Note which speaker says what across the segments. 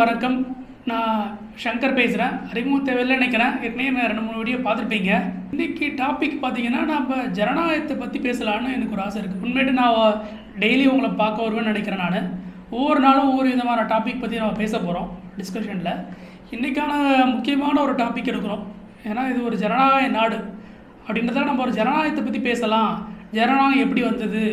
Speaker 1: வணக்கம். நான் சங்கர் பேசுகிறேன் அறிமுகம் தேவையில்லை நினைக்கிறேன் ஏற்கனவே நான் ரெண்டு மூணு வீடியோ பார்த்துருப்பீங்க. இன்றைக்கி டாபிக் பார்த்தீங்கன்னா நம்ம ஜனநாயகத்தை பற்றி பேசலான்னு எனக்கு ஒரு ஆசை இருக்குது உண்மையிட்டு நான் டெய்லி உங்களை பார்க்க வருவேன்னு நினைக்கிறேன் நான். ஒவ்வொரு நாளும் ஒவ்வொரு விதமான டாபிக் பற்றி நம்ம பேச போகிறோம் டிஸ்கஷனில் இன்றைக்கான முக்கியமான ஒரு டாபிக் எடுக்கிறோம். ஏன்னா இது ஒரு ஜனநாயக நாடு. அப்படின்றத நம்ம ஒரு ஜனநாயகத்தை பற்றி பேசலாம். ஜனநாயகம் எப்படி வந்தது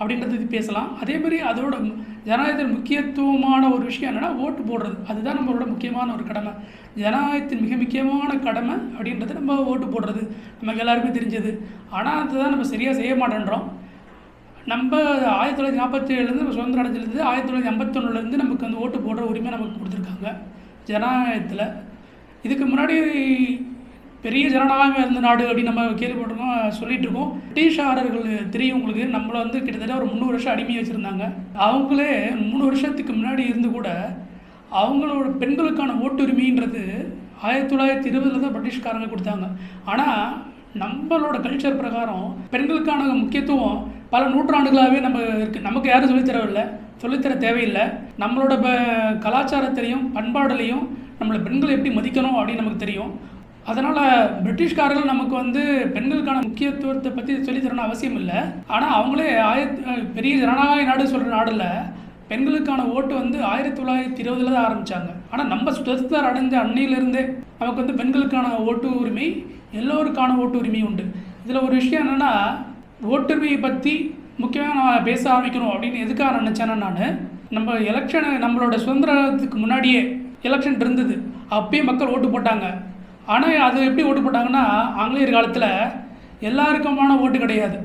Speaker 1: அப்படின்றத பற்றி பேசலாம். அதே மாதிரி அதோட ஜனநாயகத்தில் ஜனநாயகத்தின் முக்கியத்துவமான ஒரு விஷயம் என்னென்னா ஓட்டு போடுறது. அதுதான் நம்மளோட முக்கியமான ஒரு கடமை. ஜனநாயகத்தின் மிக முக்கியமான கடமை அப்படின்றது நம்ம ஓட்டு போடுறது. நமக்கு எல்லாருக்குமே தெரிஞ்சது. ஆனால் அதுதான் நம்ம சரியாக செய்ய மாட்டேன்றோம். நம்ம ஆயிரத்தி தொள்ளாயிரத்தி நாற்பத்தி ஏழுலேருந்து நம்ம சுதந்திரம் அடைஞ்சிலேருந்து ஆயிரத்தி தொள்ளாயிரத்தி ஐம்பத்தொன்னுலேருந்து நமக்கு வந்து ஓட்டு போடுற உரிமை நமக்கு கொடுத்துருக்காங்க ஜனநாயகத்தில். இதுக்கு முன்னாடி பெரிய ஜனநாயகம் இருந்த நாடு அப்படின்னு நம்ம கேள்விப்பட்டிருக்கோம் சொல்லிட்டு இருக்கோம் பிரிட்டிஷாரர்கள் தெரியும் உங்களுக்கு நம்மளை வந்து கிட்டத்தட்ட ஒரு முந்நூறு வருஷம் அடிமை வச்சுருந்தாங்க. அவங்களே மூணு வருஷத்துக்கு முன்னாடி இருந்து கூட அவங்களோட பெண்களுக்கான ஓட்டுரிமைன்றது ஆயிரத்தி தொள்ளாயிரத்தி இருபதில் தான் பிரிட்டிஷ்காரங்க கொடுத்தாங்க. ஆனால் நம்மளோட கல்ச்சர் பிரகாரம் பெண்களுக்கான முக்கியத்துவம் பல நூற்றாண்டுகளாகவே நம்ம இருக்குது நமக்கு யாரும் சொல்லித்தரவில்லை சொல்லித்தர தேவையில்லை. நம்மளோட ப கலாச்சாரத்திலையும் பண்பாடுலையும் நம்மளை பெண்களை எப்படி மதிக்கணும் அப்படின்னு நமக்கு தெரியும். அதனால் பிரிட்டிஷ்காரர்கள் நமக்கு வந்து பெண்களுக்கான முக்கியத்துவத்தை பற்றி சொல்லித்தரணும் அவசியம் இல்லை. ஆனால் அவங்களே ஆயிரத்தி பெரிய ஜனநாயக நாடு சொல்கிற நாடில் பெண்களுக்கான ஓட்டு வந்து ஆயிரத்தி தொள்ளாயிரத்தி இருபதுல தான் ஆரம்பித்தாங்க ஆனால் நம்ம சுதந்திரம் அடைஞ்ச அன்னையிலிருந்தே நமக்கு வந்து பெண்களுக்கான ஓட்டு உரிமை எல்லோருக்கான ஓட்டு உரிமை உண்டு. இதில் ஒரு விஷயம் என்னென்னா ஓட்டுரிமையை பற்றி முக்கியமாக நான் பேச ஆரம்பிக்கணும் அப்படின்னு எதுக்காக நினச்சேன்னா நான் நம்ம எலெக்ஷனு நம்மளோட சுதந்திரத்துக்கு முன்னாடியே எலெக்ஷன் இருந்தது. அப்பயும் மக்கள் ஓட்டு போட்டாங்க. ஆனால் அது எப்படி ஓட்டு போட்டாங்கன்னா ஆங்கிலேயர் காலத்தில் எல்லாருக்குமான ஓட்டு கிடையாது.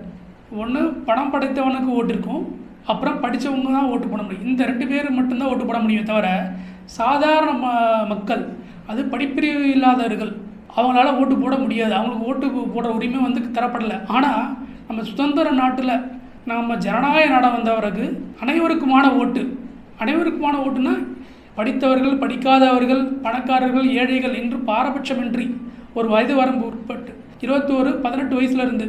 Speaker 1: ஒன்று பணம் படைத்தவனுக்கு ஓட்டு இருக்கும். அப்புறம் படித்தவங்க தான் ஓட்டு போட முடியும். இந்த ரெண்டு பேர் மட்டும்தான் ஓட்டு போட முடியுமே தவிர சாதாரண ம மக்கள் அது படிப்பிரிவு இல்லாதவர்கள் அவங்களால ஓட்டு போட முடியாது. அவங்களுக்கு ஓட்டு போடுற உரிமை வந்து தரப்படலை. ஆனால் நம்ம சுதந்திர நாட்டில் நம்ம ஜனநாயக நாடாக வந்த பிறகு அனைவருக்குமான ஓட்டு. அனைவருக்குமான ஓட்டுனா படித்தவர்கள் படிக்காதவர்கள் பணக்காரர்கள் ஏழைகள் என்று பாரபட்சமின்றி ஒரு வயது வரம்பு உட்பட்டு இருபத்தோரு பதினெட்டு வயசுலேருந்து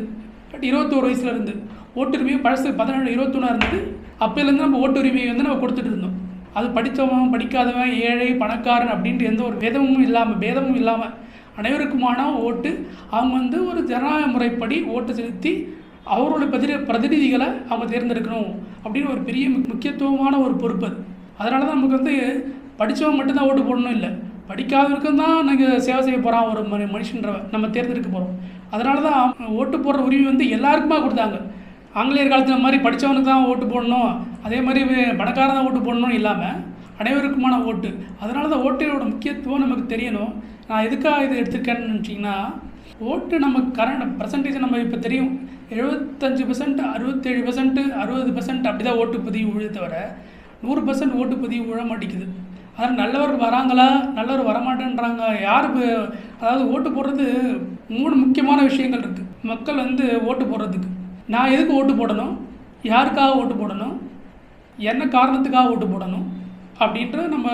Speaker 1: இருபத்தோரு வயசுலேருந்து ஓட்டுரிமையும் பழசு பதினெட்டு இருபத்தொன்னா இருந்தது. அப்போலேருந்து நம்ம ஓட்டுரிமையை வந்து நம்ம கொடுத்துட்டு இருந்தோம். அது படித்தவன் படிக்காதவன் ஏழை பணக்காரன் அப்படின்ட்டு எந்த ஒரு பேதமும் இல்லாமல் பேதமும் இல்லாமல் அனைவருக்குமான ஓட்டு. அவங்க வந்து ஒரு ஜனநாயக முறைப்படி ஓட்டு செலுத்தி அவரோட பிரதி பிரதிநிதிகளை அவங்க தேர்ந்தெடுக்கணும் அப்படின்னு ஒரு பெரிய முக்கியத்துவமான ஒரு பொறுப்பு அது. அதனால தான் நமக்கு வந்து படித்தவன் மட்டும்தான் ஓட்டு போடணும் இல்லை. படிக்காதவருக்கும் தான் நாங்கள் சேவை செய்ய போகிறான் ஒரு மனு நம்ம தேர்ந்தெடுக்க போகிறோம் அதனால தான் ஓட்டு போடுற உரிமை வந்து எல்லாருக்குமா கொடுத்தாங்க. ஆங்கிலேயர் காலத்தில் மாதிரி படித்தவனுக்கு தான் ஓட்டு போடணும். அதே மாதிரி பணக்காரன் தான் ஓட்டு போடணும்னு இல்லாமல் அனைவருக்குமான ஓட்டு. அதனால தான் ஓட்டையோட முக்கியத்துவம் நமக்கு தெரியணும். நான் எதுக்காக இது எடுத்திருக்கேன்னு நினச்சிங்கன்னா ஓட்டு நம்ம கரண்ட் பர்சன்டேஜ் நம்ம இப்போ தெரியும். எழுபத்தஞ்சு பர்சன்ட் அறுபத்தேழு பர்சன்ட்டு அறுபது பர்சன்ட் அப்படி தான் ஓட்டு பதிவு விழுது தவிர நூறு பர்சன்ட் ஓட்டு பதிவு விழ மாட்டேங்குது. அதாவது நல்லவர் வராங்களா? நல்லவர் வரமாட்டேன்றாங்க. யார் அதாவது ஓட்டு போடுறது மூணு முக்கியமான விஷயங்கள் இருக்குது மக்கள் வந்து ஓட்டு போடுறதுக்கு. நான் எதுக்கு ஓட்டு போடணும்? யாருக்காக ஓட்டு போடணும்? என்ன காரணத்துக்காக ஓட்டு போடணும்? அப்படின்ற நம்ம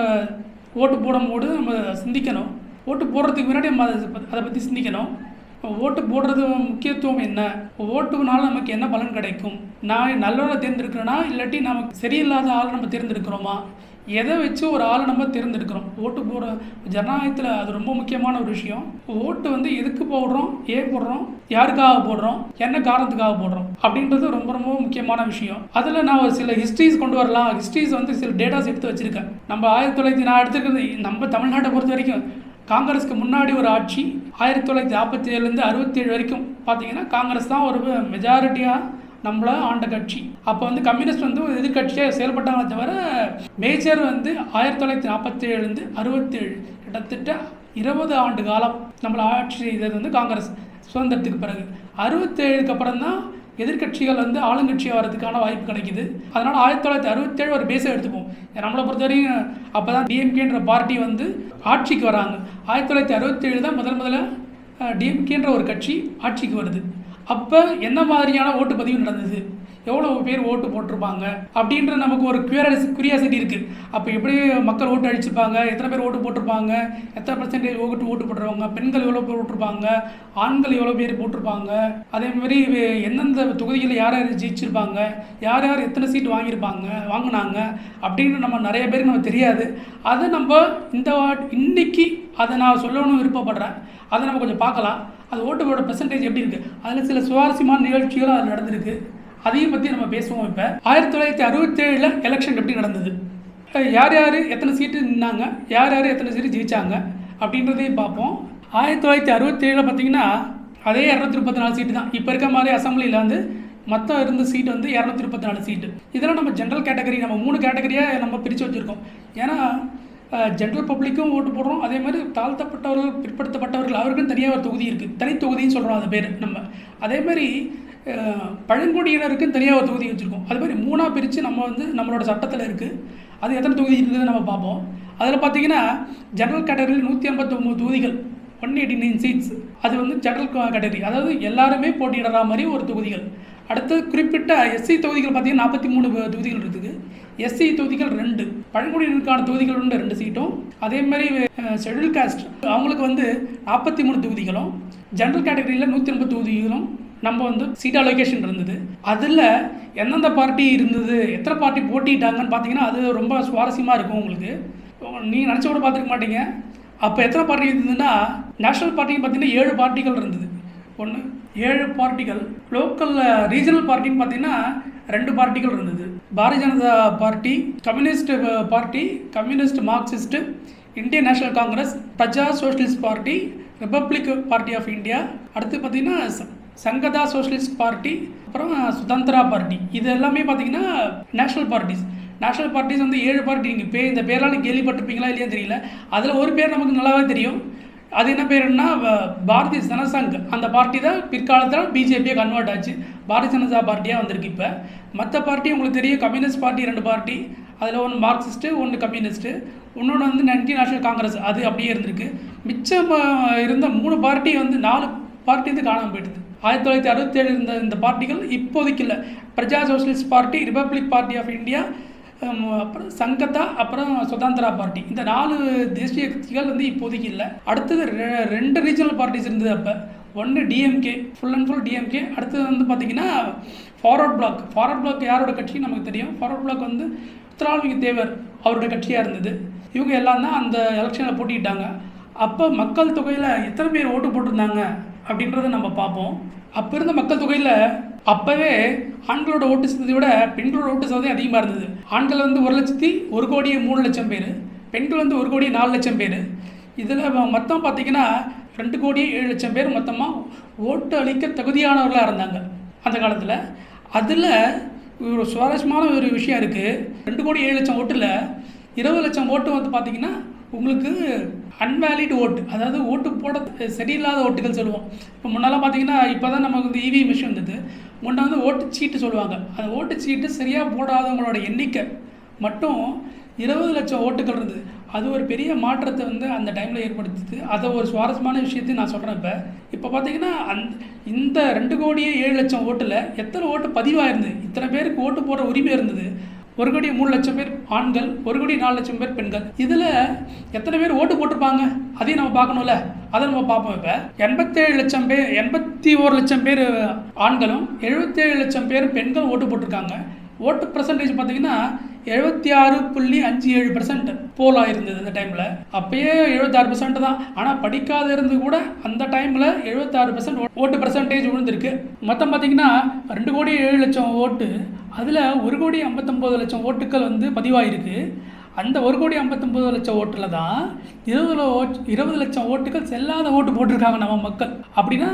Speaker 1: ஓட்டு போடும்போது நம்ம சிந்திக்கணும். ஓட்டு போடுறதுக்கு முன்னாடி நம்ம அதை அதை பற்றி சிந்திக்கணும். ஓட்டு போடுறது முக்கியத்துவம் என்ன? ஓட்டுனால நமக்கு என்ன பலன் கிடைக்கும்? நான் நல்லவரை தேர்ந்தெடுக்கிறேன்னா இல்லாட்டி நமக்கு சரியில்லாத ஆளை நம்ம தேர்ந்தெடுக்கிறோமா? எதை வச்சு ஒரு ஆளை நம்ம தேர்ந்தெடுக்கிறோம்? ஓட்டு போடுற ஜனநாயகத்தில் அது ரொம்ப முக்கியமான ஒரு விஷயம். ஓட்டு வந்து எதுக்கு போடுறோம்? ஏன் போடுறோம்? யாருக்காக போடுறோம்? என்ன காரணத்துக்காக போடுறோம்? அப்படின்றது ரொம்ப ரொம்ப முக்கியமான விஷயம். அதில் நான் ஒரு சில ஹிஸ்ட்ரிஸ் கொண்டு வரலாம். ஹிஸ்ட்ரிஸ் வந்து சில டேட்டாஸ் எடுத்து வச்சுருக்கேன். நம்ம ஆயிரத்தி தொள்ளாயிரத்தி நான் எடுத்துக்கிறது நம்ம தமிழ்நாட்டை பொறுத்த வரைக்கும் காங்கிரஸ்க்கு முன்னாடி ஒரு ஆட்சி ஆயிரத்தி தொள்ளாயிரத்தி நாற்பத்தி ஏழுலேருந்து அறுபத்தேழு வரைக்கும். பார்த்தீங்கன்னா காங்கிரஸ் தான் ஒரு மெஜாரிட்டியாக நம்மள ஆண்ட கட்சி. அப்போ வந்து கம்யூனிஸ்ட் வந்து ஒரு எதிர்கட்சியாக செயல்பட்டாங்களே தவிர மேஜர் வந்து ஆயிரத்தி தொள்ளாயிரத்தி நாற்பத்தி ஏழுலேருந்து அறுபத்தேழு கிட்டத்தட்ட இருபது ஆண்டு காலம் நம்மளை ஆட்சி செய்தது வந்து காங்கிரஸ். சுதந்திரத்துக்கு பிறகு அறுபத்தேழுக்கு அப்புறம் தான் எதிர்க்கட்சிகள் வந்து ஆளுங்கட்சியாக வரதுக்கான வாய்ப்பு கிடைக்குது. அதனால் ஆயிரத்தி தொள்ளாயிரத்தி அறுபத்தேழு ஒரு பேஸை எடுத்துப்போம். நம்மளை பொறுத்தவரையும் அப்போ தான் டிஎம்கேன்ற பார்ட்டி வந்து ஆட்சிக்கு வராங்க. ஆயிரத்தி தொள்ளாயிரத்தி அறுபத்தேழு தான் முதல் முதல்ல டிஎம்கேன்ற ஒரு கட்சி ஆட்சிக்கு வருது. அப்போ என்ன மாதிரியான ஓட்டுப்பதிவு நடந்தது? எவ்வளோ பேர் ஓட்டு போட்டிருப்பாங்க அப்படின்ற நமக்கு ஒரு கியூரியாசி கியூரியாசிட்டி இருக்குது அப்போ எப்படி மக்கள் ஓட்டு அடிச்சிருப்பாங்க எத்தனை பேர் ஓட்டு போட்டிருப்பாங்க? எத்தனை பர்சன்டேஜ் ஓட்டு ஓட்டு போட்டுருவாங்க? பெண்கள் எவ்வளோ பேர் போட்டிருப்பாங்க? ஆண்கள் எவ்வளோ பேர் போட்டிருப்பாங்க? அதே மாதிரி எந்தெந்த தொகுதியில் யார் யார் ஜெயிச்சிருப்பாங்க? யார் யார் எத்தனை சீட் வாங்கியிருப்பாங்க வாங்கினாங்க அப்படின்னு நம்ம நிறைய பேருக்கு நம்ம தெரியாது. அதை நம்ம இந்த வாட் இன்னைக்கு அதை நான் சொல்லணும்னு விருப்பப்படுறேன். அதை நம்ம கொஞ்சம் பார்க்கலாம். அது ஓட்டுகளோட பெர்சன்டேஜ் எப்படி இருக்குது அதில் சில சுவாரஸ்யமான நிகழ்ச்சிகளும் அதில் நடந்திருக்கு. அதையும் பற்றி நம்ம பேசுவோம் இப்போ. ஆயிரத்தி தொள்ளாயிரத்தி அறுபத்தேழில் எலெக்ஷன் எப்படி நடந்தது? யார் யார் எத்தனை சீட்டு நின்னாங்க? யார் யார் எத்தனை சீட்டு ஜெயித்தாங்க அப்படின்றதையும் பார்ப்போம். ஆயிரத்தி தொள்ளாயிரத்தி அறுபத்தேழில் பார்த்தீங்கன்னா அதே இரநூத்தி முப்பத்தி நாலு சீட்டு தான். இப்போ இருக்க மாதிரி அசம்பிளியில் வந்து மொத்தம் இருந்த சீட் வந்து இரநூத்தி முப்பத்தி நாலு சீட்டு இதெல்லாம் நம்ம ஜென்ரல் கேட்டகரி நம்ம மூணு கேட்டகரியாக நம்ம பிரித்து வச்சுருக்கோம். ஏன்னா ஜென்ரல் பப்ளிக்கும் ஓட்டு போடுறோம். அதே மாதிரி தாழ்த்தப்பட்டவர்கள் பிற்படுத்தப்பட்டவர்கள் அவருக்கும் தனியாக ஒரு தொகுதி இருக்குது தனி தொகுதின்னு சொல்கிறோம் அது பேர் நம்ம. அதே மாதிரி பழங்குடியினருக்குன்னு பழங்குடியினருக்கும் தனியாக ஒரு தொகுதி வச்சுருக்கோம். அது மாதிரி மூணாக பிரித்து நம்ம வந்து நம்மளோட சட்டத்தில் இருக்குது அது எத்தனை தொகுதி இருக்குதுன்னு நம்ம பார்ப்போம். அதில் பார்த்தீங்கன்னா ஜென்ரல் கேட்டகரியில் நூற்றி ஐம்பத்தொம்போது தொகுதிகள். ஒன் எயிட்டி நைன் சீட்ஸ் அது வந்து ஜென்ரல் கேட்டகரி அதாவது எல்லாருமே போட்டியிடுற மாதிரி ஒரு தொகுதிகள். அடுத்து குறிப்பிட்ட எஸ்சி தொகுதிகள் பார்த்தீங்கன்னா நாற்பத்தி மூணு தொகுதிகள் இருக்குது. எஸ்சி தொகுதிகள் ரெண்டு. பழங்குடியினருக்கான தொகுதிகள் உண்டு ரெண்டு சீட்டும் அதே மாதிரி ஷெட்யூல் காஸ்ட் அவங்களுக்கு வந்து நாற்பத்தி மூணு தொகுதிகளும் ஜென்ரல் கேட்டகரியில் நூற்றி ஐம்பது தொகுதிகளும் நம்ம வந்து சீட் அலோகேஷன் இருந்தது. அதில் எந்தெந்த பார்ட்டி இருந்தது எத்தனை பார்ட்டி போட்டிட்டாங்கன்னு பார்த்தீங்கன்னா அது ரொம்ப சுவாரஸ்யமாக இருக்கும் உங்களுக்கு. நீங்கள் நினச்ச கூட பார்த்துருக்க மாட்டீங்க. அப்போ எத்தனை பார்ட்டி இருந்ததுன்னா நேஷனல் பார்ட்டின்னு பார்த்தீங்கன்னா ஏழு பார்ட்டிகள் இருந்தது. ஒன்று ஏழு பார்ட்டிகள் லோக்கலில் ரீஜனல் பார்ட்டின்னு பார்த்தீங்கன்னா ரெண்டு பார்ட்டிகள் இருந்தது. Bharatiya Janata Party Communist Party Communist Marxist Indian National Congress Praja Socialist Party Republic Party of India அடுத்து பார்த்தீங்கன்னா சங்கதா சோஷலிஸ்ட் பார்ட்டி அப்புறம் சுதந்திரா பார்ட்டி. இது எல்லாமே பார்த்தீங்கன்னா நேஷனல் பார்ட்டிஸ். நேஷனல் பார்ட்டிஸ் வந்து ஏழு பார்ட்டி நீங்கள் பே இந்த பேரால் கேள்விப்பட்டிருப்பீங்களா இல்லையா தெரியல. அதில் ஒரு பேர் நமக்கு நல்லாவே தெரியும். அது என்ன பேருன்னா வ- பாரதிய ஜனசங் அந்த பார்ட்டி தான் பிற்காலத்தில் பிஜேபியை கன்வெர்ட் ஆச்சு. பாரதிய ஜனதா பார்ட்டியாக வந்திருக்கு இப்போ. மற்ற பார்ட்டி உங்களுக்கு தெரியும். கம்யூனிஸ்ட் பார்ட்டி ரெண்டு பார்ட்டி. அதில் ஒன்று மார்க்சிஸ்ட்டு ஒன்று கம்யூனிஸ்ட்டு. இன்னொன்று வந்து நன்றி நேஷனல் காங்கிரஸ். அது அப்படியே இருந்திருக்கு. மிச்சம் இருந்த மூணு பார்ட்டி வந்து நாலு பார்ட்டி வந்து காணாமல் போயிடுது. ஆயிரத்தி தொள்ளாயிரத்தி அறுபத்தேழு இருந்த இந்த பார்ட்டிகள் இப்போதைக்கு இல்லை. Praja Socialist Party Republic Party of India அப்புறம் சங்கத்தா அப்புறம் சுதந்திரா பார்ட்டி. இந்த நாலு தேசிய கட்சிகள் வந்து இப்போதைக்கு இல்லை. அடுத்தது ரெ- ரெண்டு ரீஜனல் பார்ட்டிஸ் இருந்தது அப்போ. ஒன்று DMK full and full DMK அடுத்தது வந்து பார்த்தீங்கன்னா ஃபார்வர்ட் பிளாக் ஃபார்வர்ட் பிளாக் யாரோட கட்சி நமக்கு தெரியும். ஃபார்வர்ட் பிளாக் வந்து முத்துராமலிங்க தேவர் அவரோட கட்சியாக இருந்தது. இவங்க எல்லாம் தான் அந்த எலெக்ஷனில் போட்டிட்டாங்க அப்போ மக்கள் தொகையில் எத்தனை பேர் ஓட்டு போட்டிருந்தாங்க? அப்படின்றத நம்ம பார்ப்போம். அப்போ இருந்த மக்கள் தொகையில் அப்போவே ஆண்களோட ஓட்டு சதவீதத்தை விட பெண்களோட ஓட்டு சதவீதம் அதிகமாக இருந்தது. ஆண்கள் வந்து ஒரு லட்சத்தி ஒரு கோடியே மூணு லட்சம் பேர். பெண்கள் வந்து ஒரு கோடியே நாலு லட்சம் பேர். இதில் மொத்தம் பார்த்தீங்கன்னா ரெண்டு கோடியே ஏழு லட்சம் பேர் மொத்தமாக ஓட்டு அளிக்க தகுதியானவர்களாக இருந்தாங்க அந்த காலத்தில். அதில் ஒரு சுவாரஸ்யமான ஒரு விஷயம் இருக்குது ரெண்டு கோடி ஏழு லட்சம் ஓட்டில் இருபது லட்சம் ஓட்டு வந்து பார்த்தீங்கன்னா உங்களுக்கு அன்வேலிட் ஓட்டு அதாவது ஓட்டு போட சரியில்லாத ஓட்டுகள் சொல்லுவோம். இப்போ முன்னெல்லாம் பார்த்தீங்கன்னா இப்போ தான் நமக்கு வந்து இவி மிஷின் வந்தது. முன்னே வந்து ஓட்டு சீட்டு சொல்லுவாங்க. அந்த ஓட்டு சீட்டு சரியாக போடாதவங்களோட எண்ணிக்கை மட்டும் இருபது லட்சம் ஓட்டுகள் இருந்தது. அது ஒரு பெரிய மாற்றத்தை வந்து அந்த டைமில் ஏற்படுத்துது. அதை ஒரு சுவாரஸ்யமான விஷயத்தையும் நான் சொல்கிறேன் இப்போ. இப்போ பார்த்தீங்கன்னா அந் இந்த ரெண்டு கோடியே ஏழு லட்சம் ஓட்டில் எத்தனை ஓட்டு பதிவாயிருந்தது? இத்தனை பேருக்கு ஓட்டு போடுற உரிமை இருந்தது. ஒரு கோடி மூணு லட்சம் பேர் ஆண்கள் ஒரு கோடி நாலு லட்சம் பேர் பெண்கள். இதில் எத்தனை பேர் ஓட்டு போட்டிருப்பாங்க? அதையும் நம்ம பார்க்கணும்ல. அதை நம்ம பார்ப்போம் இப்போ. எண்பத்தேழு லட்சம் பேர் எண்பத்தி ஒரு லட்சம் பேர் ஆண்களும் எழுபத்தேழு லட்சம் பேர் பெண்கள் ஓட்டு போட்டிருக்காங்க. ஓட்டு பர்சன்டேஜ் பார்த்தீங்கன்னா எழுபத்தி ஆறு புள்ளி அஞ்சு ஏழு பர்சன்ட் போலாக இருந்தது அந்த டைமில் அப்பயே எழுபத்தாறு பர்சன்ட் தான். ஆனால் படிக்காத இருந்து கூட அந்த டைமில் எழுபத்தாறு பர்சன்ட் ஓட்டு பர்சன்டேஜ் விழுந்திருக்கு மொத்தம் பார்த்தீங்கன்னா ரெண்டு கோடி ஏழு லட்சம் ஓட்டு. அதில் ஒரு கோடி ஐம்பத்தொம்போது லட்சம் ஓட்டுகள் வந்து பதிவாயிருக்கு. அந்த ஒரு கோடி ஐம்பத்தொம்போது லட்சம் ஓட்டில் தான் இருபது ஓட் இருபது லட்சம் ஓட்டுகள் செல்லாத ஓட்டு போட்டிருக்காங்க நம்ம மக்கள். அப்படின்னா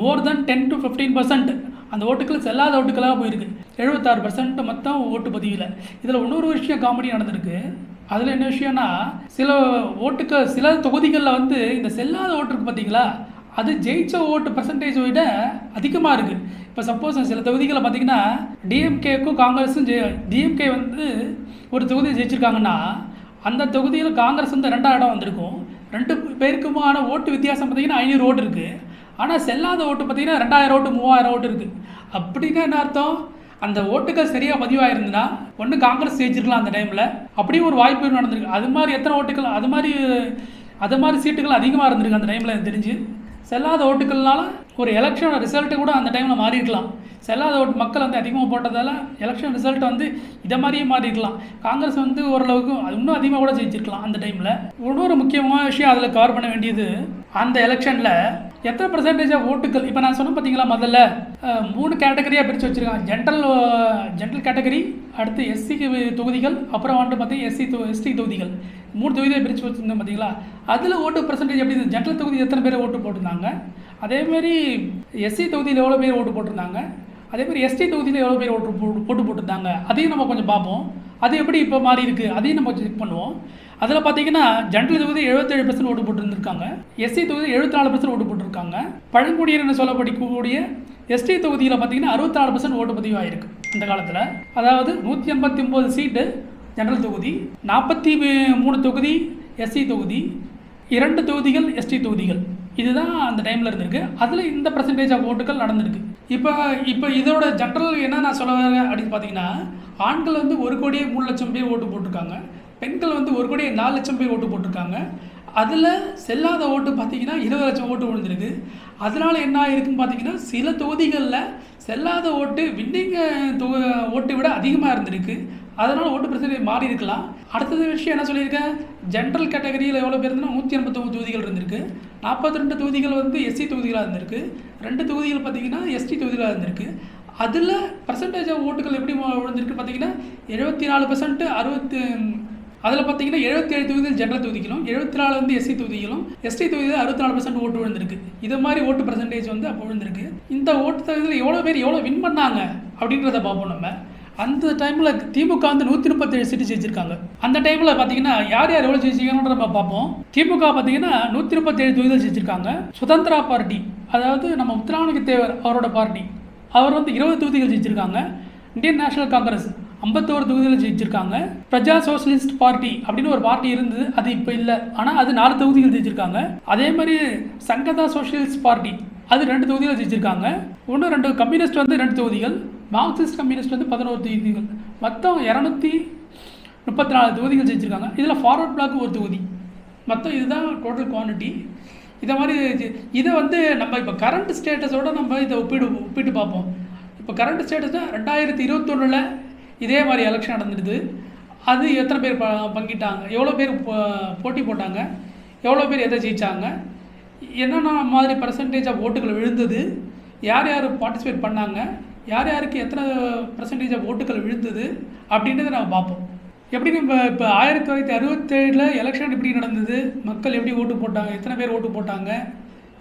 Speaker 1: more than ten to fifteen percent அந்த ஓட்டுகள் செல்லாத ஓட்டுகளாக போயிருக்கு. எழுபத்தாறு பர்சன்ட் மொத்தம் ஓட்டு பதிவில். இதில் இன்னொரு விஷயம் காமெடி நடந்திருக்கு. அதில் என்ன விஷயம்னா சில ஓட்டுக்கள் சில தொகுதிகளில் வந்து இந்த செல்லாத ஓட்டு இருக்கு பார்த்தீங்களா அது ஜெயிச்ச ஓட்டு பர்சன்டேஜ் விட அதிகமாக இருக்குது இப்போ சப்போஸ் சில தொகுதிகளில் பார்த்தீங்கன்னா டிஎம்கேக்கும் காங்கிரஸும் ஜெய டிஎம்கே வந்து ஒரு தொகுதி ஜெயிச்சிருக்காங்கன்னா அந்த தொகுதியில் காங்கிரஸ் வந்து ரெண்டாம் இடம் வந்திருக்கும். ரெண்டு பேருக்குமான ஓட்டு வித்தியாசம் பார்த்தீங்கன்னா ஐநூறு ஓட்டு இருக்குது ஆனால் செல்லாத ஓட்டு பார்த்தீங்கன்னா ரெண்டாயிரம் ஓட்டு மூவாயிரம் ஓட்டு இருக்குது அப்படின்னா என்ன அர்த்தம்? அந்த ஓட்டுகள் சரியாக பதிவாயிருந்துன்னா ஒன்று காங்கிரஸ் ஜெயிச்சிருக்கலாம் அந்த டைமில் அப்படியும் ஒரு வாய்ப்பு நடந்திருக்கு. அது மாதிரி எத்தனை ஓட்டுகள் அது மாதிரி அது மாதிரி சீட்டுகள் அதிகமாக இருந்திருக்கு அந்த டைமில் எனக்கு தெரிஞ்சு. செல்லாத ஓட்டுகள்னால ஒரு எலெக்ஷன் ரிசல்ட்டு கூட அந்த டைமில் மாறிருக்கலாம் செல்லாத ஓட்டு மக்கள் வந்து அதிகமாக போட்டதால் எலெக்ஷன் ரிசல்ட் வந்து இதை மாதிரியே மாறிருக்கலாம் காங்கிரஸ் வந்து ஓரளவுக்கு அது இன்னும் அதிகமாக கூட ஜெயிச்சிருக்கலாம் அந்த டைமில் இன்னொரு முக்கியமான விஷயம் அதில் கவர் பண்ண வேண்டியது அந்த எலெக்ஷனில் எத்தனை பர்சன்டேஜ் ஆஃப் ஓட்டுகள்? இப்போ நான் சொன்னேன் பார்த்தீங்களா முதல்ல? மூணு கேட்டகரியாக பிரித்து வச்சுருக்காங்க. ஜென்ரல் ஜென்ரல் கேட்டகரி அடுத்து எஸ்சி தொகுதிகள் அப்புறம் வந்துட்டு பார்த்தீங்கன்னா எஸ்சி எஸ்டி தொகுதிகள். மூணு தொகுதியை பிரித்து வச்சுருந்தோம் பார்த்தீங்களா அதில் ஓட்டு பர்சன்டேஜ் எப்படி இருந்தது? ஜென்ரல் தொகுதி எத்தனை பேர் ஓட்டு போட்டிருந்தாங்க? அதேமாரி எஸ்சி தொகுதியில் எவ்வளோ பேர் ஓட்டு போட்டிருந்தாங்க? அதேமாதிரி எஸ்டி தொகுதியில் எவ்வளோ பேர் ஓட்டு போட்டு போட்டிருந்தாங்க? அதையும் நம்ம கொஞ்சம் பார்ப்போம். அது எப்படி இப்போ மாறி இருக்குது அதையும் நம்ம செக் பண்ணுவோம். அதில் பார்த்தீங்கன்னா ஜென்ரல் தொகுதி எழுபத்தேழு பர்சன்ட் ஓட்டு போட்டுருந்துருக்காங்க. எஸ்சி தொகுதி எழுபத்தி நாலு பர்சன்ட் ஓட்டு போட்டிருக்காங்க. பழங்குடியினர் சொல்லப்படக்கூடிய எஸ்டி தொகுதியில் பார்த்தீங்கன்னா அறுபத்தி நாலு பர்சன்ட் ஓட்டு பதிவு ஆயிருக்கு இந்த காலத்தில். அதாவது நூற்றி எண்பத்தி ஒம்பது சீட்டு ஜென்ரல் தொகுதி நாற்பத்தி மூணு தொகுதி எஸ்சி தொகுதி இரண்டு தொகுதிகள் எஸ்டி தொகுதிகள். இதுதான் அந்த டைமில் இருந்திருக்கு. அதில் இந்த பர்சன்டேஜ் ஆஃப் ஓட்டுகள் நடந்திருக்கு. இப்போ இப்போ இதோட ஜென்ரல் என்ன நான் சொல்ல வரேன் அப்படின்னு பார்த்தீங்கன்னா ஆண்கள் வந்து ஒரு கோடியே மூணு லட்சம் பேர் ஓட்டு போட்டிருக்காங்க. பெண்கள் வந்து ஒரு கோடியே நாலு லட்சம் பேர் ஓட்டு போட்டிருக்காங்க. அதில் செல்லாத ஓட்டு பார்த்தீங்கன்னா இருபது லட்சம் ஓட்டு விழுந்திருக்கு. அதனால் என்ன ஆயிருக்குன்னு பார்த்தீங்கன்னா சில தொகுதிகளில் செல்லாத ஓட்டு வின்னிங் தொகு ஓட்டை விட அதிகமாக இருந்திருக்கு. அதனால் ஓட்டு பிரச்சனை மாறி இருக்கலாம். அடுத்தது விஷயம் என்ன சொல்லியிருக்கேன் ஜென்ரல் கேட்டகரியில் எவ்வளோ பேர் இருந்தால் நூற்றி எண்பத்தொம்பது தொகுதிகள் இருந்திருக்கு. நாற்பத்தி ரெண்டு தொகுதிகள் வந்து எஸ்சி தொகுதிகளாக இருந்திருக்கு. ரெண்டு தொகுதிகள் பார்த்தீங்கன்னா எஸ்டி தொகுதிகளாக இருந்திருக்கு. அதில் பர்சன்டேஜ் ஆஃப் ஓட்டுகள் எப்படி மா- விழுந்திருக்கு பார்த்தீங்கன்னா எழுபத்தி நாலு பர்சன்ட் அறுபத்து அதில் பார்த்தீங்கன்னா எழுபத்தேழு தொகுதியில் ஜென்ரல் தொகுதிகளும் எழுபத்தி நாலு வந்து எஸ்சி தொகுதிகளும் எஸ்டி தொகுதியில் அறுபத்தி நாலு பர்சன்ட் ஓட்டு விழுந்திருக்கு. இது மாதிரி ஓட்டு பர்சன்டேஜ் வந்து அப்போ விழுந்திருக்கு. இந்த ஓட்டு தொகுதியில் எவ்வளோ பேர் எவ்வளோ வின் பண்ணாங்க அப்படின்றத பார்ப்போம் நம்ம. அந்த டைமில் திமுக வந்து நூற்றி முப்பத்தேழு சீட்டு ஜெயிச்சிருக்காங்க. அந்த டைமில் பார்த்தீங்கன்னா யார் யார் எவ்வளோ ஜெயிச்சிருக்காங்கன்ற நம்ம பார்ப்போம். திமுக பார்த்தீங்கன்னா நூற்றி முப்பத்தேழு தொகுதிகள் ஜெயிச்சிருக்காங்க. சுதந்திரா பார்ட்டி அதாவது நம்ம முத்துராமலிங்க தேவர் அவரோட பார்ட்டி அவர் வந்து இருபது தொகுதிகள் ஜெயிச்சிருக்காங்க. இந்தியன் நேஷனல் காங்கிரஸ் ஐம்பத்தோரு தொகுதியில் ஜெயிச்சிருக்காங்க. பிரஜா சோஷலிஸ்ட் பார்ட்டி அப்படின்னு ஒரு பார்ட்டி இருந்தது அது இப்போ இல்லை. ஆனால் அது நாலு தொகுதிகள் ஜெயிச்சிருக்காங்க. அதே மாதிரி சங்கதா சோசியலிஸ்ட் பார்ட்டி அது ரெண்டு தொகுதிகள் ஜெயிச்சிருக்காங்க. ஒன்று ரெண்டு கம்யூனிஸ்ட் வந்து ரெண்டு தொகுதிகள் மார்க்சிஸ்ட் கம்யூனிஸ்ட் வந்து பதினோரு தொகுதிகள். மொத்தம் இரநூத்தி முப்பத்தி நாலு தொகுதிகள் ஜெயிச்சிருக்காங்க. இதில் ஃபார்வர்ட் பிளாக் ஒரு தொகுதி. மொத்தம் இதுதான் டோட்டல் குவான்டிட்டி இதை மாதிரி இது- இதை வந்து நம்ம இப்போ கரண்ட் ஸ்டேட்டஸோடு நம்ம இதை ஒப்பிடு ஒப்பிட்டு பார்ப்போம். இப்போ கரண்ட் ஸ்டேட்டஸில் ரெண்டாயிரத்தி இருபத்தொன்னில் இதே மாதிரி எலெக்ஷன் நடந்துடுது. அது எத்தனை பேர் ப பங்கிட்டாங்க? எவ்வளோ பேர் போட்டி போட்டாங்க? எவ்வளோ பேர் எதை ஜெயித்தாங்க என்னென்ன மாதிரி பர்சன்டேஜ் ஆஃப் ஓட்டுகள் விழுந்தது? யார் யார் பார்ட்டிசிபேட் பண்ணாங்க? யார் யாருக்கு எத்தனை பர்சன்டேஜ் ஆஃப் ஓட்டுகள் விழுந்தது? அப்படின்றத நம்ம பார்ப்போம். எப்படி நம்ம இப்போ ஆயிரத்தி தொள்ளாயிரத்தி அறுபத்தேழில் எலெக்ஷன் எப்படி நடந்தது? மக்கள் எப்படி ஓட்டு போட்டாங்க? எத்தனை பேர் ஓட்டு போட்டாங்க?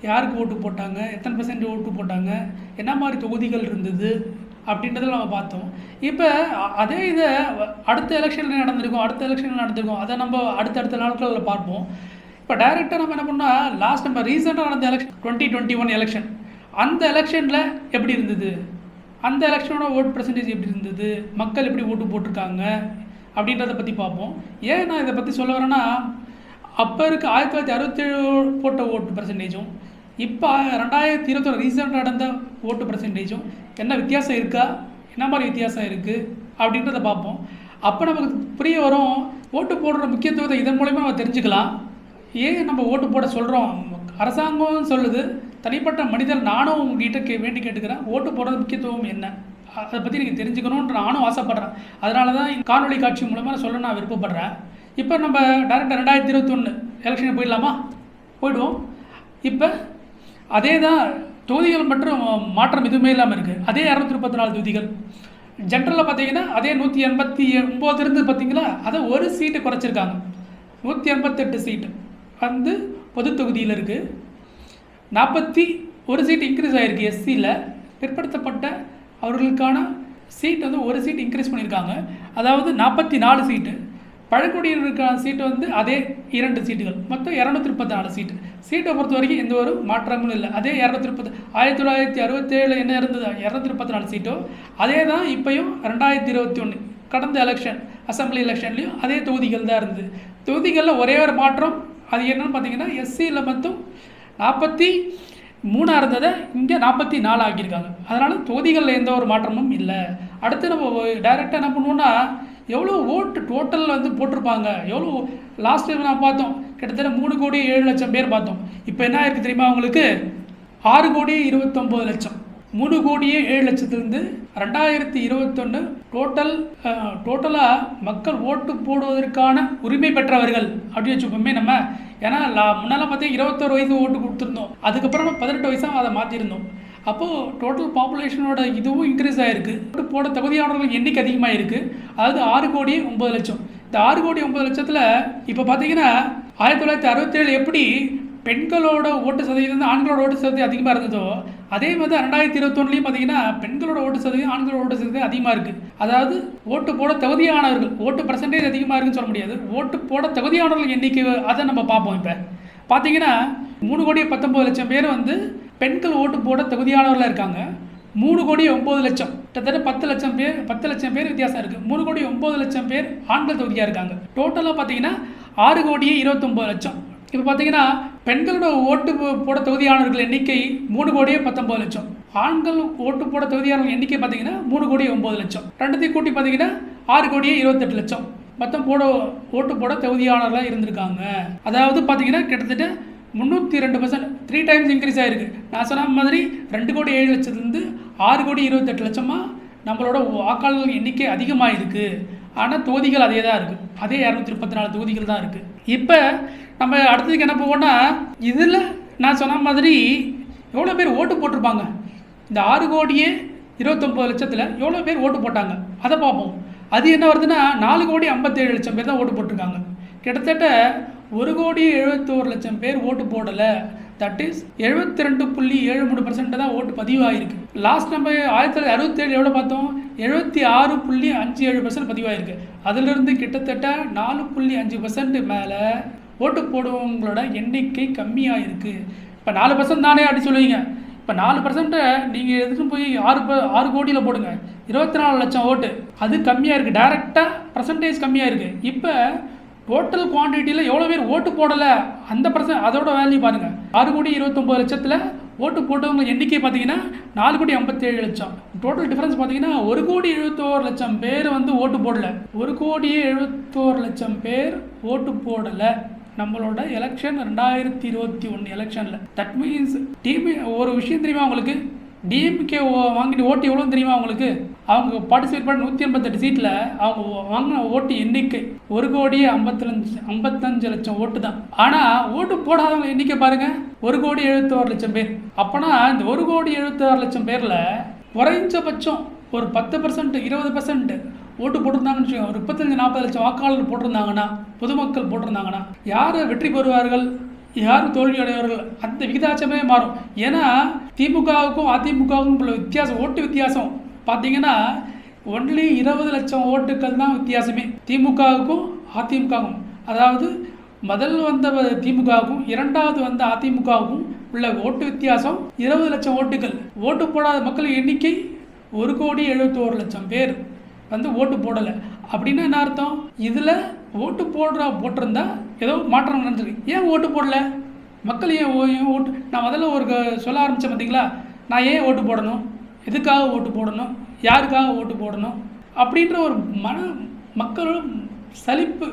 Speaker 1: யாருக்கு ஓட்டு போட்டாங்க? எத்தனை பர்சன்ட் ஓட்டு போட்டாங்க? என்ன மாதிரி தொகுதிகள் இருந்தது? அப்படின்றத நம்ம பார்த்தோம். இப்போ அதே இதை அடுத்த எலெக்ஷனில் நடந்திருக்கும் அடுத்த எலெக்ஷனில் நடந்திருக்கும் அதை நம்ம அடுத்தடுத்த நாட்களில் பார்ப்போம். இப்போ டைரெக்டாக நம்ம என்ன பண்ணால் லாஸ்ட் நம்ம ரீசெண்டாக நடந்த election twenty twenty one election அந்த எலெக்ஷனில் எப்படி இருந்தது? அந்த எலெக்ஷனோட ஓட் பர்சன்டேஜ் எப்படி இருந்தது? மக்கள் எப்படி ஓட்டு போட்டிருக்காங்க? அப்படின்றத பற்றி பார்ப்போம். ஏன் நான் இதை பற்றி சொல்ல வரேன்னா அப்போ இருக்க ஆயிரத்தி தொள்ளாயிரத்தி அறுபத்தேழு போட்ட ஓட்டு பர்சன்டேஜும் இப்போ ரெண்டாயிரத்தி இருபத்தொரு ரீசெண்டாக நடந்த ஓட்டு பர்சன்டேஜும் என்ன வித்தியாசம் இருக்கா? என்ன மாதிரி வித்தியாசம் இருக்குது அப்படின்றத பார்ப்போம். அப்போ நமக்கு புரிய வரும் ஓட்டு போடுற முக்கியத்துவத்தை இதன் மூலயமா நம்ம தெரிஞ்சுக்கலாம். ஏன் நம்ம ஓட்டு போட சொல்கிறோம் அரசாங்கம் சொல்லுது. தனிப்பட்ட மனிதர் நானும் உங்ககிட்ட கே வேண்டி கேட்டுக்கிறேன். ஓட்டு போடுறது முக்கியத்துவம் என்ன? அதை பற்றி நீங்கள் தெரிஞ்சுக்கணுன்ற நானும் ஆசைப்பட்றேன். அதனால தான் காணொலி காட்சி மூலமாக நான் சொல்ல நான் விருப்பப்படுறேன். இப்போ நம்ம டேரெக்டாக ரெண்டாயிரத்தி இருபத்தொன்று எலெக்ஷனுக்கு போயிடலாமா? போயிடுவோம். இப்போ அதே தான் தொகுதிகள் மற்றும் மாற்றம் எதுவுமே இல்லாமல் இருக்குது அதே இரநூத்தி முப்பத்தி நாலு தொகுதிகள் ஜென்ரலில் பார்த்தீங்கன்னா அதே நூற்றி எண்பத்தி ஒம்போதுலேருந்து இருந்து பார்த்தீங்களா அதை ஒரு சீட்டு குறைச்சிருக்காங்க. நூற்றி எண்பத்தெட்டு சீட்டு வந்து பொது தொகுதியில் இருக்குது நாற்பத்தி ஒரு சீட் இன்க்ரீஸ் ஆகிருக்கு எஸ்சியில் பிற்படுத்தப்பட்ட அவர்களுக்கான சீட் வந்து ஒரு சீட் இன்க்ரீஸ் பண்ணியிருக்காங்க அதாவது நாற்பத்தி நாலு சீட்டு பழங்குடியினருக்கான சீட்டு வந்து அதே இரண்டு சீட்டுகள் மொத்தம் இரநூத்தி முப்பத்தி நாலு சீட்டு சீட்டை பொறுத்த வரைக்கும் எந்த ஒரு மாற்றங்களும் இல்லை. அதே இரநூத்தி முப்பத்தி ஆயிரத்தி தொள்ளாயிரத்தி அறுபத்தேழு என்ன இருந்தது இரநூத்தி முப்பத்தி நாலு சீட்டோ அதே தான் இப்போயும் ரெண்டாயிரத்தி இருபத்தி ஒன்று கடந்த எலெக்ஷன் அசம்பிளி எலெக்ஷன்லேயும் அதே தொகுதிகள் தான் இருந்தது. தொகுதிகளில் ஒரே ஒரு மாற்றம் அது என்னன்னு பார்த்தீங்கன்னா எஸ்சியில் மட்டும் நாற்பத்தி மூணாக இருந்ததை இங்கே நாற்பத்தி நாலு ஆக்கியிருக்காங்க. அதனால் தொகுதிகளில் எந்த ஒரு மாற்றமும் இல்லை. அடுத்து நம்ம டைரெக்டாக என்ன பண்ணுவோம்னா எவ்வளோ ஓட்டு டோட்டல் வந்து போட்டிருப்பாங்க? எவ்வளோ லாஸ்ட் இயர் நான் பார்த்தோம். கிட்டத்தட்ட மூணு கோடி ஏழு லட்சம் பேர் பார்த்தோம். இப்போ என்ன இருக்குது தெரியுமா அவங்களுக்கு ஆறு கோடி இருபத்தொம்போது லட்சம். மூணு கோடியே ஏழு லட்சத்துலேருந்து ரெண்டாயிரத்தி இருபத்தொன்று டோட்டல் டோட்டலாக மக்கள் ஓட்டு போடுவதற்கான உரிமை பெற்றவர்கள் அப்படின்னு வச்சுப்போமே நம்ம. ஏன்னா லா- பார்த்தீங்கன்னா இருபத்தோரு வயசு ஓட்டு கொடுத்துருந்தோம். அதுக்கப்புறம் பதினெட்டு வயசாக அதை மாற்றிருந்தோம் அப்போது டோட்டல் பாப்புலேஷனோட இதுவும் இன்க்ரீஸ் ஆகிருக்கு ஓட்டு போட தகுதியானவர்கள் எண்ணிக்கை அதிகமாக இருக்குது அதாவது ஆறு கோடி ஒம்பது லட்சம். இந்த ஆறு கோடி ஒம்பது லட்சத்தில் இப்போ பார்த்தீங்கன்னா ஆயிரத்தி தொள்ளாயிரத்தி அறுபத்தேழு எப்படி பெண்களோட ஓட்டு சதவீதம் வந்து ஆண்களோட ஓட்டு சதவீதம் அதிகமாக இருந்ததோ அதே மாதிரி தான் ரெண்டாயிரத்தி இருபத்தொன்னுலையும் பார்த்தீங்கன்னா பெண்களோட ஓட்டு சதவீதம் ஆண்களோட ஓட்டு சதவீதம் அதிகமாக இருக்குது அதாவது ஓட்டு போட தகுதியானவர்கள் ஓட்டு பர்சன்டேஜ் அதிகமாக இருக்குன்னு சொல்ல முடியாது. ஓட்டு போட தகுதியானவர்கள் எண்ணிக்கை அதை நம்ம பார்ப்போம் இப்போ. பார்த்தீங்கன்னா மூணு கோடி பத்தொம்பது லட்சம் பேர் வந்து பெண்கள் ஓட்டு போட தகுதியானவர்களாக இருக்காங்க. மூணு கோடி ஒம்பது லட்சம். கிட்டத்தட்ட பத்து லட்சம் பேர் பத்து லட்சம் பேர் வித்தியாசம் இருக்குது மூணு கோடி ஒம்பது லட்சம் பேர் ஆண்கள் தொகுதியாக இருக்காங்க. டோட்டலாக பார்த்தீங்கன்னா ஆறு கோடியே இருபத்தொம்பது லட்சம். இப்போ பார்த்தீங்கன்னா பெண்களோட ஓட்டு போ- போட தகுதியானவர்கள் எண்ணிக்கை மூணு கோடியே பத்தொம்பது லட்சம். ஆண்கள் ஓட்டு போட தகுதியானவர்கள் எண்ணிக்கை பார்த்தீங்கன்னா மூணு கோடி ஒம்பது லட்சம். ரெண்டுத்தையும் கூட்டி பார்த்தீங்கன்னா ஆறு கோடியே இருபத்தெட்டு லட்சம். மொத்தம் போட ஓட்டு போட தகுதியானவர்களாக இருந்திருக்காங்க. அதாவது பார்த்தீங்கன்னா கிட்டத்தட்ட முந்நூற்றி ரெண்டு பர்சன்ட் த்ரீ டைம்ஸ் இன்க்ரீஸ் ஆகிருக்கு நான் சொன்ன மாதிரி ரெண்டு கோடி ஏழு லட்சத்துலேருந்து ஆறு கோடி இருபத்தெட்டு லட்சமாக நம்மளோட வாக்காளர்கள் எண்ணிக்கை அதிகமாக இருக்குது ஆனால் தொகுதிகள் அதே தான் இருக்குது அதே இரநூத்தி முப்பத்தி நாலு தொகுதிகள் தான் இருக்குது இப்போ நம்ம அடுத்ததுக்கு என்ன போவோம்னா இதில் நான் சொன்ன மாதிரி எவ்வளோ பேர் ஓட்டு போட்டிருப்பாங்க? இந்த ஆறு கோடியே இருபத்தொம்பது லட்சத்தில் எவ்வளோ பேர் ஓட்டு போட்டாங்க? அதை பார்ப்போம். அது என்ன வருதுன்னா நாலு கோடி ஐம்பத்தேழு லட்சம் பேர் தான் ஓட்டு போட்டிருக்காங்க. கிட்டத்தட்ட ஒரு கோடி எழுபத்தோரு லட்சம் பேர் ஓட்டு போடலை. தட் இஸ் எழுபத்தி ரெண்டு புள்ளி ஏழு மூணு பர்சன்ட் தான் ஓட்டு பதிவாயிருக்கு. லாஸ்ட் நம்ம ஆயிரத்தி தொள்ளாயிரத்தி அறுபத்தேழு எவ்வளோ பார்த்தோம்? எழுபத்தி ஆறு புள்ளி அஞ்சு ஏழு பர்சன்ட் பதிவாயிருக்கு. அதிலிருந்து கிட்டத்தட்ட நாலு புள்ளி அஞ்சு பர்சன்ட் மேலே ஓட்டு போடுவவங்களோட எண்ணிக்கை கம்மியாக இருக்குது இப்போ நாலு பர்சன்ட் தானே அப்படி சொல்லுவீங்க. இப்போ நாலு பர்சன்ட்டை நீங்கள் எடுத்துகிட்டு போய் ஆறு ப ஆறு கோடியில் போடுங்க. இருபத்தி நாலு லட்சம் ஓட்டு. அது கம்மியாக இருக்குது டைரெக்டாக பர்சன்டேஜ் கம்மியாக இருக்குது இப்போ டோட்டல் குவான்டிட்டியில் எவ்வளோ பேர் ஓட்டு போடலை? அந்த பர்சன்ட் அதோட வேல்யூ பாருங்கள் ஆறு கோடி இருபத்தொம்போது லட்சத்தில் ஓட்டு போட்டவங்க எண்ணிக்கை பார்த்தீங்கன்னா நாலு கோடி ஐம்பத்தேழு லட்சம். டோட்டல் டிஃப்ரென்ஸ் பார்த்தீங்கன்னா ஒரு கோடி எழுபத்தோரு லட்சம் பேர் வந்து ஓட்டு போடல. ஒரு கோடி எழுபத்தோரு லட்சம் பேர் ஓட்டு போடலை. நம்மளோட எலெக்ஷன் ரெண்டாயிரத்தி இருபத்தி ஒன்று எலெக்ஷனில் தட் மீன்ஸ் டிஎம் ஒரு விஷயம் தெரியுமா உங்களுக்கு? டிஎம்கே வாங்கிட்டு ஓட்டு எவ்வளோ தெரியுமா அவங்களுக்கு அவங்க பார்ட்டிசிபேட் பண்ண நூற்றி எண்பத்தெட்டு சீட்டில் அவங்க வாங்கின ஓட்டு எண்ணிக்கை ஒரு கோடியே ஐம்பத்தஞ்சு ஐம்பத்தஞ்சு லட்சம் ஓட்டு தான். ஆனால் ஓட்டு போடாதவங்க எண்ணிக்கை பாருங்கள் ஒரு கோடி எழுபத்தோரு லட்சம் பேர். அப்போனா இந்த ஒரு கோடி எழுபத்தாறு லட்சம் பேரில் குறைஞ்சபட்சம் ஒரு பத்து பர்சன்ட் இருபது பர்சன்ட் ஓட்டு போட்டிருந்தாங்கன்னு வச்சுக்கோங்க. ஒரு முப்பத்தஞ்சு நாற்பது லட்சம் வாக்காளர் போட்டிருந்தாங்கன்னா பொதுமக்கள் போட்டிருந்தாங்கன்னா யார் வெற்றி பெறுவார்கள்? யார் தோல்வி அடைவார்கள்? அந்த விகிதாச்சமே மாறும். ஏன்னா திமுகவுக்கும் அதிமுகவுக்கும் உள்ள வித்தியாசம் ஓட்டு வித்தியாசம். பார்த்தீங்கன்னா ஒன்லி இருபது லட்சம் ஓட்டுக்கள் தான் வித்தியாசமே. திமுகவுக்கும் அதிமுகவுக்கும். அதாவது முதல் வந்த திமுகவுக்கும் இரண்டாவது வந்த அதிமுகவுக்கும் உள்ள ஓட்டு வித்தியாசம் இருபது லட்சம் ஓட்டுகள். ஓட்டு போடாத மக்கள் எண்ணிக்கை ஒரு கோடி எழுபத்தோரு லட்சம் பேர் வந்து ஓட்டு போடலை. அப்படின்னா என்ன அர்த்தம்? இதில் ஓட்டு போடுற போட்டிருந்தா ஏதோ மாற்றம் நடந்திருக்கு. ஏன் ஓட்டு போடல? மக்கள் ஏன் ஓட்டு நான் முதல்ல ஒரு சொல்ல ஆரம்பித்தேன் பார்த்தீங்களா நான் ஏன் ஓட்டு போடணும்? எதுக்காக ஓட்டு போடணும்? யாருக்காக ஓட்டு போடணும்? அப்படின்ற ஒரு மன மக்களோட சலிப்பு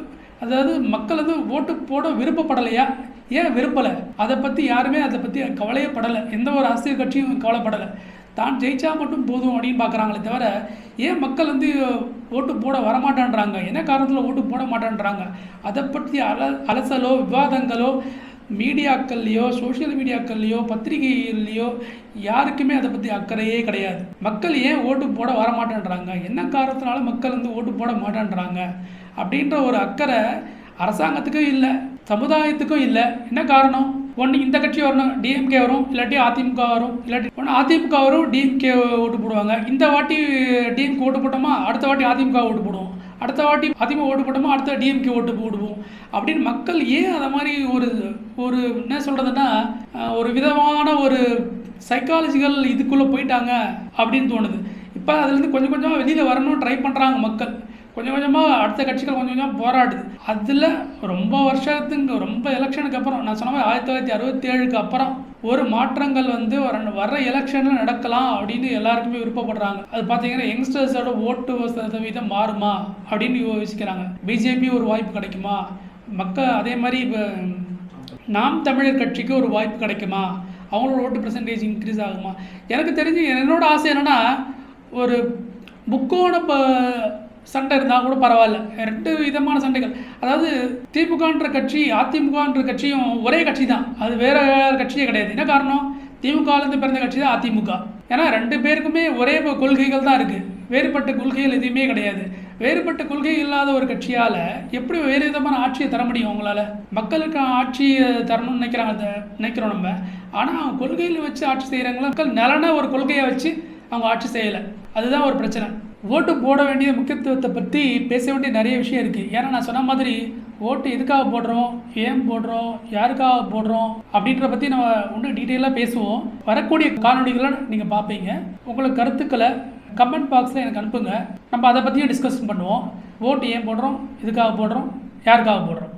Speaker 1: அதாவது மக்கள் வந்து ஓட்டு போட விருப்பப்படலையா? ஏன் விருப்பலை? அதை பற்றி யாருமே அதை பற்றி கவலையே படலை எந்த ஒரு அரசியல் கட்சியும் கவலைப்படலை. தான் ஜெயிச்சா மட்டும் போதும் அப்படின்னு பார்க்குறாங்களே தவிர ஏன் மக்கள் வந்து ஓட்டு போட வரமாட்டேன்றாங்க? என்ன காரணத்தில் ஓட்டு போட மாட்டேன்றாங்க? அதை பற்றி அல அலசலோ விவாதங்களோ மீடியாக்கள்லையோ சோஷியல் மீடியாக்கள்லையோ பத்திரிகைகள்லையோ யாருக்குமே அதை பற்றி அக்கறையே கிடையாது. மக்கள் ஏன் ஓட்டு போட வரமாட்டேன்றாங்க? என்ன காரணத்தினால மக்கள் வந்து ஓட்டு போட மாட்டேன்றாங்க? அப்படின்ற ஒரு அக்கறை அரசாங்கத்துக்கும் இல்லை சமுதாயத்துக்கும் இல்லை. என்ன காரணம்? ஒன்று இந்த கட்சி வரணும் டிஎம்கே வரும் இல்லாட்டி அதிமுக வரும் இல்லாட்டி ஒன்று அதிமுக வரும் டிஎம்கே ஓட்டு போடுவாங்க. இந்த வாட்டி டிஎம்கே ஓட்டு போட்டோமா அடுத்த வாட்டி அதிமுக ஓட்டு போடுவோம். அடுத்த வாட்டி அதிமுக ஓட்டு போட்டோமா அடுத்த டிஎம்கே ஓட்டு போடுவோம். அப்படின்னு மக்கள் ஏன் அதை மாதிரி ஒரு ஒரு என்ன சொல்கிறதுன்னா ஒரு விதமான ஒரு சைக்காலஜிக்கல் இதுக்குள்ளே போயிட்டாங்க அப்படின்னு தோணுது. இப்போ அதுலேருந்து கொஞ்சம் கொஞ்சமாக வெளியில் வரணும் ட்ரை பண்ணுறாங்க மக்கள். கொஞ்சம் கொஞ்சமாக அடுத்த கட்சிகள் கொஞ்சம் கொஞ்சமாக போராடுது. அதில் ரொம்ப வருஷத்துக்கு ரொம்ப எலெக்ஷனுக்கு அப்புறம் நான் சொன்ன மாதிரி ஆயிரத்தி தொள்ளாயிரத்தி அறுபத்தி ஏழுக்கு அப்புறம் ஒரு மாற்றங்கள் வந்து வர வர எலெக்ஷனில் நடக்கலாம் அப்படின்னு எல்லாருக்குமே விருப்பப்படுறாங்க. அது பார்த்தீங்கன்னா யங்ஸ்டர்ஸோட ஓட்டு சதவீதம் மாறுமா அப்படின்னு யோசிக்கிறாங்க. பிஜேபி ஒரு வாய்ப்பு கிடைக்குமா? மக்கள் அதே மாதிரி இப்போ நாம் தமிழர் கட்சிக்கு ஒரு வாய்ப்பு கிடைக்குமா? அவங்களோட ஓட்டு பர்சன்டேஜ் இன்க்ரீஸ் ஆகுமா? எனக்கு தெரிஞ்சு என்னோட ஆசை என்னென்னா ஒரு முக்கோண ப சண்டை இருந்தால் கூட பரவாயில்ல. ரெண்டு விதமான சண்டைகள். அதாவது திமுகன்ற கட்சி அதிமுகன்ற கட்சியும் ஒரே கட்சி தான். அது வேற கட்சியே கிடையாது. என்ன காரணம்? திமுகலேருந்து பிறந்த கட்சி தான் அதிமுக. ஏன்னா ரெண்டு பேருக்குமே ஒரே கொள்கைகள் தான் இருக்குது வேறுபட்ட கொள்கைகள் எதுவுமே கிடையாது. வேறுபட்ட கொள்கை இல்லாத ஒரு கட்சியால் எப்படி வேறு விதமான ஆட்சியை தர முடியும் அவங்களால மக்களுக்கு ஆட்சியை தரணும்னு நினைக்கிறாங்க நினைக்கிறோம் நம்ம. ஆனால் கொள்கையில் வச்சு ஆட்சி செய்கிறாங்களா மக்கள் நலன ஒரு கொள்கையை வச்சு அவங்க ஆட்சி செய்யலை. அதுதான் ஒரு பிரச்சனை. ஓட்டு போட வேண்டிய முக்கியத்துவத்தை பற்றி பேச வேண்டிய நிறைய விஷயம் இருக்குது ஏன்னா நான் சொன்ன மாதிரி ஓட்டு எதுக்காக போடுறோம்? ஏன் போடுறோம்? யாருக்காக போடுறோம்? அப்படின்றத பற்றி நம்ம இன்னும் டீட்டெயிலாக பேசுவோம். வரக்கூடிய காணொலிகளை நீங்கள் பார்ப்பீங்க. உங்களுக்கு கருத்துக்களை கமெண்ட் பாக்ஸில் எனக்கு அனுப்புங்க. நம்ம அதை பற்றியும் டிஸ்கஷன் பண்ணுவோம். ஓட்டு ஏன் போடுறோம்? எதுக்காக போடுறோம்? யாருக்காக போடுறோம்?